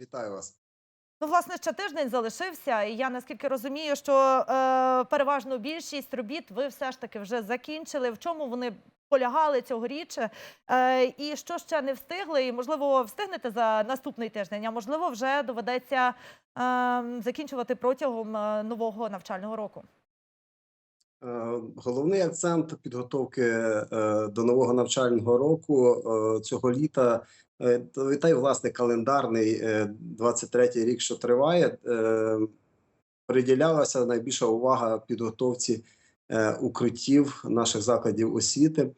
Вітаю вас. Ну, власне, ще тиждень залишився, і я наскільки розумію, що е, переважну більшість робіт ви все ж таки вже закінчили. В чому вони полягали цьогоріч? Е, і що ще не встигли? І можливо, встигнете за наступний тиждень, а можливо, вже доведеться е, закінчувати протягом е, нового навчального року. Е, Головний акцент підготовки е, до нового навчального року цього літа то та й власне календарний е, 23-й рік, що триває, е, приділялася найбільша увага підготовці е, укриттів наших закладів освіти.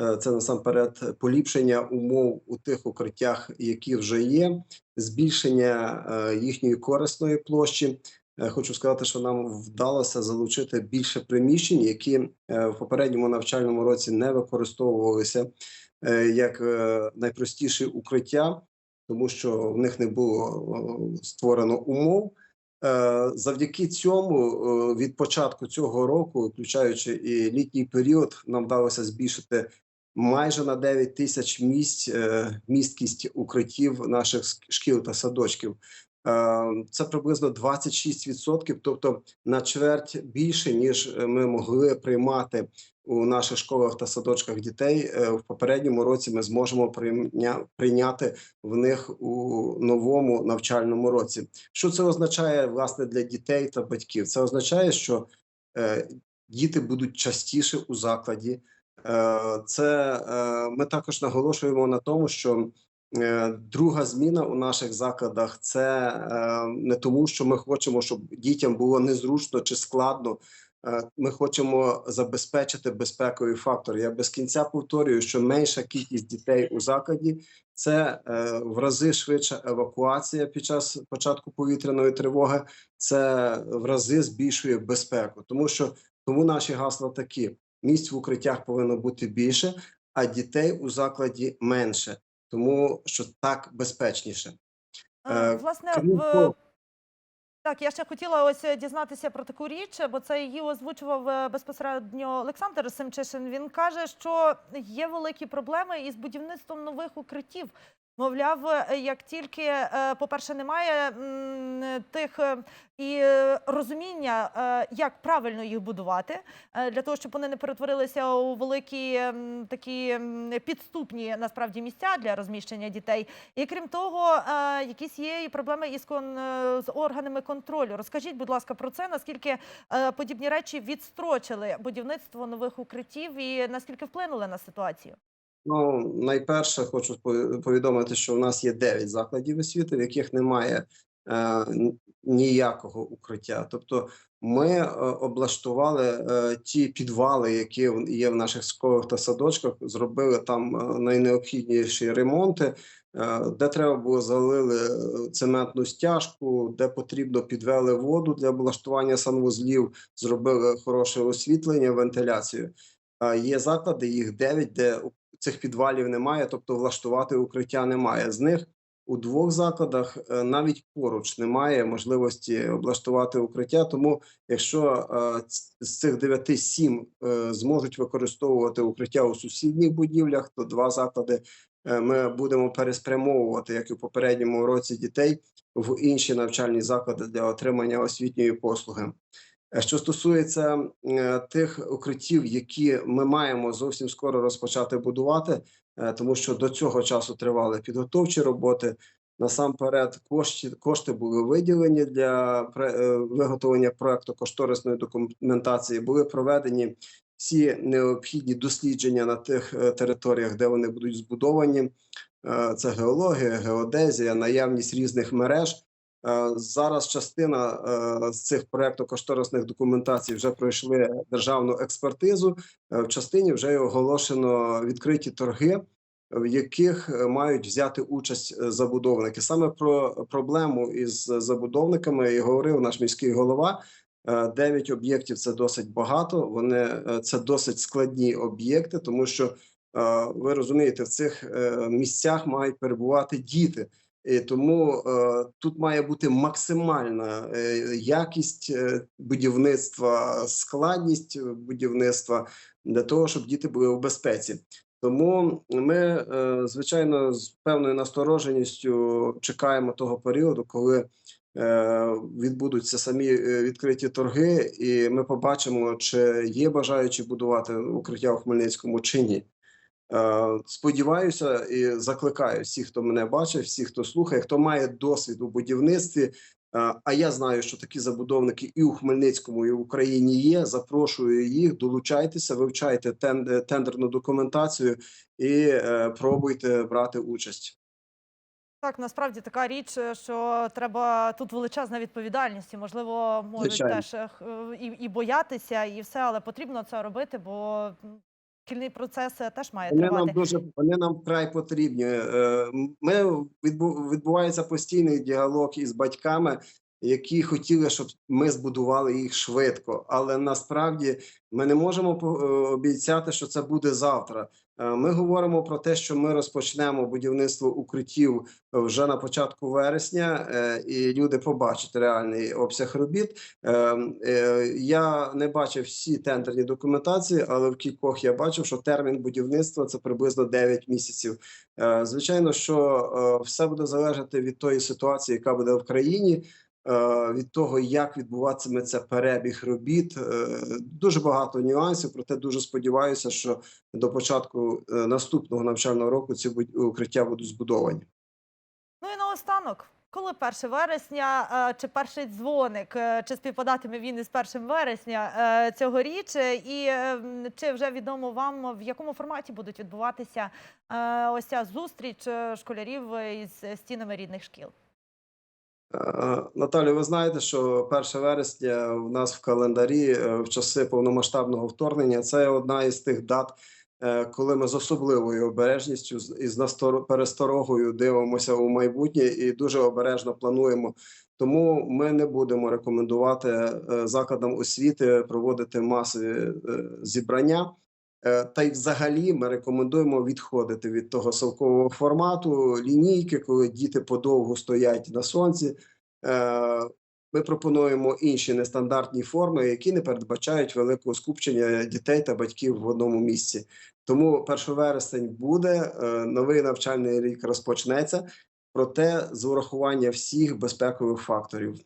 Е, Це насамперед поліпшення умов у тих укриттях, які вже є, збільшення е, їхньої корисної площі. Е, Хочу сказати, що нам вдалося залучити більше приміщень, які е, в попередньому навчальному році не використовувалися е, як е, найпростіші укриття, тому що в них не було е, створено умов. Е, Завдяки цьому е, від початку цього року, включаючи і літній період, нам вдалося збільшити майже на 9 тисяч місць е, місткість укриттів наших шкіл та садочків. Е, Це приблизно 26%, тобто на чверть більше ніж е, ми могли приймати у наших школах та садочках дітей. Е, В попередньому році ми зможемо прийняти в них у новому навчальному році. Що це означає власне для дітей та батьків? Це означає, що е, діти будуть частіше у закладі. Е, Це ми також наголошуємо на тому, що Друга зміна у наших закладах це не тому, що ми хочемо, щоб дітям було незручно чи складно. Е, Ми хочемо забезпечити безпековий фактор. Я без кінця повторюю, що менша кількість дітей у закладі це е, в рази швидша евакуація під час початку повітряної тривоги. Це в рази збільшує безпеку, тому що тому наші гасла такі: місць в укриттях повинно бути більше, а дітей у закладі менше тому що так безпечніше. Е, власне, в... Так, я ще хотіла ось е, дізнатися про таку річ, бо це її озвучував е, безпосередньо Олександр Семчишин. Він каже, що є великі проблеми із будівництвом нових укриттів. Мовляв, е, як тільки, е, по-перше, немає тих е, і розуміння, як правильно їх будувати, для того, щоб вони не перетворилися у великі такі підступні насправді місця для розміщення дітей. І крім того, якісь є і проблеми із кон з органами контролю. Розкажіть, будь ласка, про це наскільки подібні речі відстрочили будівництво нових укриттів і наскільки вплинули на ситуацію? Ну, найперше, хочу повідомити, що в нас є 9 закладів освіти, в яких немає е, ніякого укриття. Тобто, ми е, облаштували е, ті підвали, які є в наших школах та садочках, зробили там е, найнеобхідніші ремонти. е, Де треба було залили е, цементну стяжку, де потрібно підвели воду для облаштування санвузлів, зробили хороше освітлення, вентиляцію. А Є заклади, їх 9, де цих підвалів немає, тобто влаштувати укриття немає. З них у двох закладах е, навіть поруч немає можливості облаштувати укриття. Тому, якщо е, з цих 9 сім е, зможуть використовувати укриття у сусідніх будівлях, то два заклади ми будемо переспрямовувати, як і в попередньому році дітей, в інші навчальні заклади для отримання освітньої послуги. Що стосується е, тих укриттів, які ми маємо зовсім скоро розпочати будувати, е, тому що до цього часу тривали підготовчі роботи. Насамперед, кошти, кошти були виділені для е, виготовлення проекту кошторисної документації. Були проведені всі необхідні дослідження на тих територіях, де вони будуть збудовані. Це геологія, геодезія, наявність різних мереж. Е, Зараз частина е, з цих проєктно-кошторисних документацій вже пройшли державну експертизу. Е, В частині вже оголошено відкриті торги, в яких мають взяти участь забудовники. Саме про проблему із забудовниками і говорив наш міський голова. Дев'ять об'єктів це досить багато. Вони це досить складні об'єкти, тому що ви розумієте, в цих місцях мають перебувати діти. І тому е, тут має бути максимальна е, якість е, будівництва, складність будівництва для того, щоб діти були у безпеці. Тому ми, е, звичайно, з певною настороженістю чекаємо того періоду, коли е, відбудуться самі е, відкриті торги, і ми побачимо, чи є бажаючі будувати укриття в Хмельницькому чи ні. Е, Сподіваюся і закликаю всіх, хто мене бачить, всіх, хто слухає, хто має досвід у будівництві. е, А я знаю, що такі забудовники і у Хмельницькому, і в Україні є. Запрошую їх, долучайтеся, вивчайте е, тендерну документацію і пробуйте брати участь. Так, насправді така річ, що треба тут величезна відповідальність, і можливо, можуть Звичайно. теж і, і боятися, і все, але потрібно це робити, бо шкільний процес е, теж має Вони нам дуже вони нам вкрай потрібні. Е, Ми відбу- відбувається постійний діалог із батьками, які хотіли, щоб ми збудували їх швидко. Але насправді ми не можемо е, обіцяти, що це буде завтра. Е, Ми говоримо про те, що ми розпочнемо будівництво укриттів вже на початку вересня, е, і люди побачать реальний обсяг робіт. Е, е, Я не бачив всі тендерні документації, але в кількох я бачив, що термін будівництва це приблизно 9 місяців. Е, Звичайно, що е, все буде залежати від тої ситуації, яка буде в країні. Е, Від того, як відбуватиметься перебіг робіт, Е, дуже багато нюансів. Проте дуже сподіваюся, що до початку е, наступного навчального року ці укриття будуть збудовані. Ну і наостанок, коли 1 вересня чи перший дзвоник, чи співпадатиме він із 1 вересня цьогоріч, е, і чи вже відомо вам, в якому форматі будуть відбуватися ось ця зустріч школярів із стінами рідних шкіл? Е, Наталю, ви знаєте, що 1 вересня в нас в календарі е, в часи повномасштабного вторгнення це одна із тих дат, е, коли ми з особливою обережністю і з пересторогою дивимося у майбутнє і дуже обережно плануємо. Тому ми не будемо рекомендувати закладам освіти проводити масові зібрання. Е, Та й взагалі ми рекомендуємо відходити від того совкового формату лінійки, коли діти подовго стоять на сонці. Е, Ми пропонуємо інші нестандартні форми, які не передбачають великого скупчення дітей та батьків в одному місці. Тому 1 вересень буде, е, новий навчальний рік розпочнеться, проте з урахування всіх безпекових факторів.